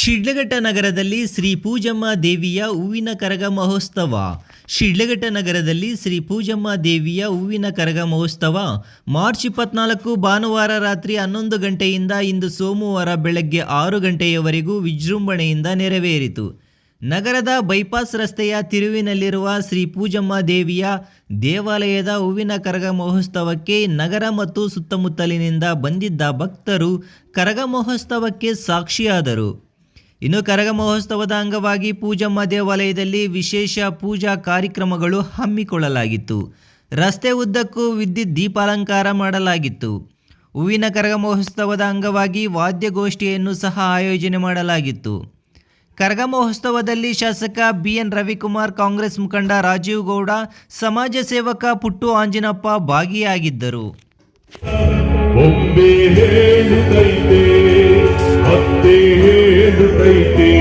ಶಿಡ್ಲಘಟ್ಟ ನಗರದಲ್ಲಿ ಶ್ರೀ ಪೂಜಮ್ಮ ದೇವಿಯ ಹೂವಿನ ಕರಗ ಮಹೋತ್ಸವ. ಶಿಡ್ಲಘಟ್ಟ ನಗರದಲ್ಲಿ ಶ್ರೀ ಪೂಜಮ್ಮ ದೇವಿಯ ಹೂವಿನ ಕರಗ ಮಹೋತ್ಸವ. ಮಾರ್ಚ್ ಇಪ್ಪತ್ನಾಲ್ಕು ಭಾನುವಾರ ರಾತ್ರಿ ಹನ್ನೊಂದು ಗಂಟೆಯಿಂದ ಇಂದು ಸೋಮವಾರ ಬೆಳಗ್ಗೆ ಆರು ಗಂಟೆಯವರೆಗೂ ವಿಜೃಂಭಣೆಯಿಂದ ನೆರವೇರಿತು. ನಗರದ ಬೈಪಾಸ್ ರಸ್ತೆಯ ತಿರುವಿನಲ್ಲಿರುವ ಶ್ರೀ ಪೂಜಮ್ಮ ದೇವಿಯ ದೇವಾಲಯದ ಹೂವಿನ ಕರಗ ಮಹೋತ್ಸವಕ್ಕೆ ನಗರ ಮತ್ತು ಸುತ್ತಮುತ್ತಲಿನಿಂದ ಬಂದಿದ್ದ ಭಕ್ತರು ಕರಗ ಮಹೋತ್ಸವಕ್ಕೆ ಸಾಕ್ಷಿಯಾದರು. ಇನ್ನು ಕರಗ ಮಹೋತ್ಸವದ ಅಂಗವಾಗಿ ಪೂಜಮ್ಮ ದೇವಾಲಯದಲ್ಲಿ ವಿಶೇಷ ಪೂಜಾ ಕಾರ್ಯಕ್ರಮಗಳು ಹಮ್ಮಿಕೊಳ್ಳಲಾಗಿತ್ತು. ರಸ್ತೆ ಉದ್ದಕ್ಕೂ ವಿದ್ಯುತ್ ದೀಪಾಲಂಕಾರ ಮಾಡಲಾಗಿತ್ತು. ಹೂವಿನ ಕರಗ ಮಹೋತ್ಸವದ ಅಂಗವಾಗಿ ವಾದ್ಯಗೋಷ್ಠಿಯನ್ನು ಸಹ ಆಯೋಜನೆ ಮಾಡಲಾಗಿತ್ತು. ಕರಗ ಮಹೋತ್ಸವದಲ್ಲಿ ಶಾಸಕ ಬಿ ಎನ್ ರವಿಕುಮಾರ್, ಕಾಂಗ್ರೆಸ್ ಮುಖಂಡ ರಾಜೀವ್ ಗೌಡ, ಸಮಾಜ ಸೇವಕ ಪುಟ್ಟು ಆಂಜಿನಪ್ಪ ಭಾಗಿಯಾಗಿದ್ದರು. ಹೇಳುತ್ತೈತೆ ಮತ್ತೆ ಹೇಳುತ್ತೈತೆ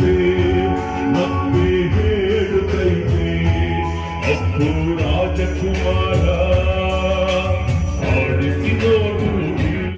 baby.